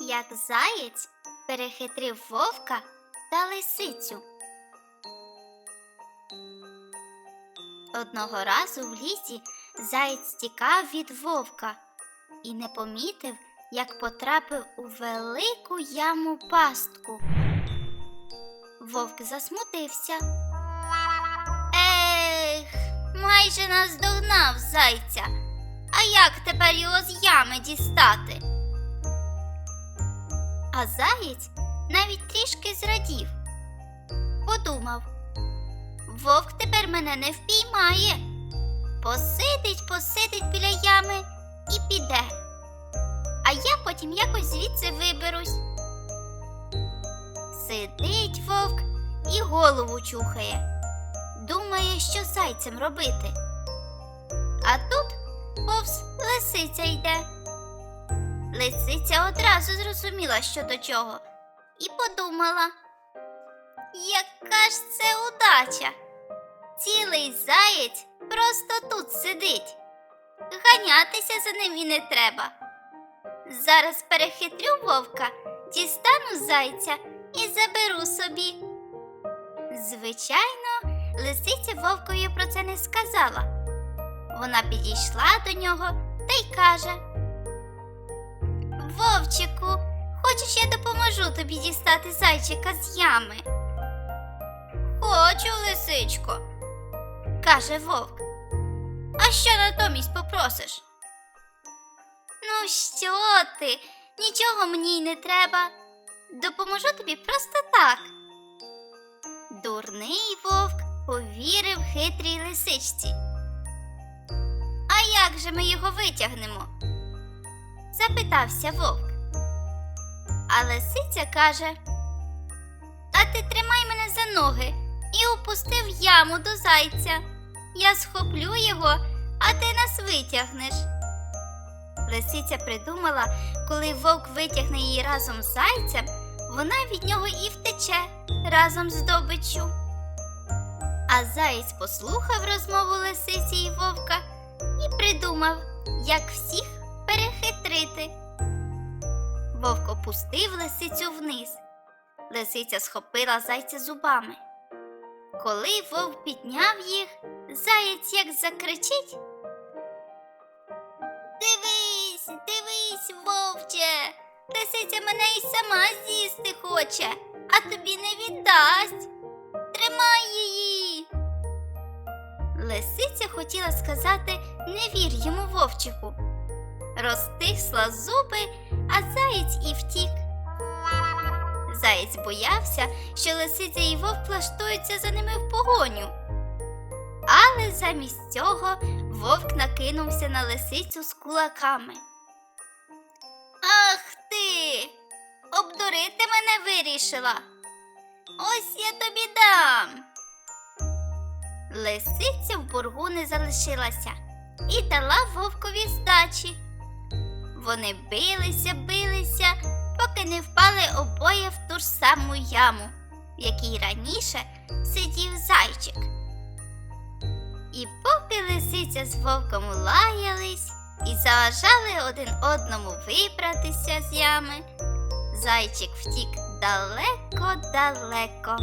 як заєць перехитрив вовка та лисицю. Одного разу в лісі заєць тікав від вовка і не помітив, як потрапив у велику яму пастку. Вовк засмутився. Ех, майже наздогнав зайця. А як тепер його з ями дістати? А заєць навіть трішки зрадів. Подумав, вовк тепер мене не впіймає. Посидить, посидить біля ями і піде. А я потім якось звідси виберусь. Сидить вовк і голову чухає. Думає, що зайцем робити. А тут повз лисиця йде. Лисиця одразу зрозуміла, що до чого, і подумала, яка ж це удача. Цілий заєць просто тут сидить. Ганятися за ним і не треба. Зараз перехитрю вовка, дістану зайця і заберу собі. Звичайно, лисиця вовкові про це не сказала. Вона підійшла до нього та й каже: Вовчику, хочеш, я допоможу тобі дістати зайчика з ями? Хочу, лисичко, каже вовк. А що натомість попросиш? Ну, що ти? Нічого мені й не треба. Допоможу тобі просто так. Дурний вовк повірив хитрій лисичці. А як же ми його витягнемо? Запитався вовк. А лисиця каже: А ти тримай мене за ноги і опусти в яму до зайця. Я схоплю його, а ти нас витягнеш. Лисиця придумала, коли вовк витягне її разом з зайцем, вона від нього і втече разом з здобиччю. А заєць послухав розмову лисиці і вовка і придумав, як всіх перехитрити. Вовк опустив лисицю вниз. Лисиця схопила зайця зубами. Коли вовк підняв їх, заєць як закричить. Дивись, дивись, вовче, лисиця мене і сама з'їсти хоче, а тобі не віддасть. Тримай її. Лисиця хотіла сказати не вір йому вовчику. Розтисла зуби, а заєць і втік. Заєць боявся, що лисиця і вовк влаштуються за ними в погоню. Але замість цього вовк накинувся на лисицю з кулаками. Ах ти! Обдурити мене вирішила. Ось я тобі дам. Лисиця в бургу не залишилася і дала вовкові здачі. Вони билися, билися, поки не впали обоє в ту ж саму яму, в якій раніше сидів зайчик. І поки лисиця з вовком лаялись і заважали один одному вибратися з ями, зайчик втік далеко-далеко.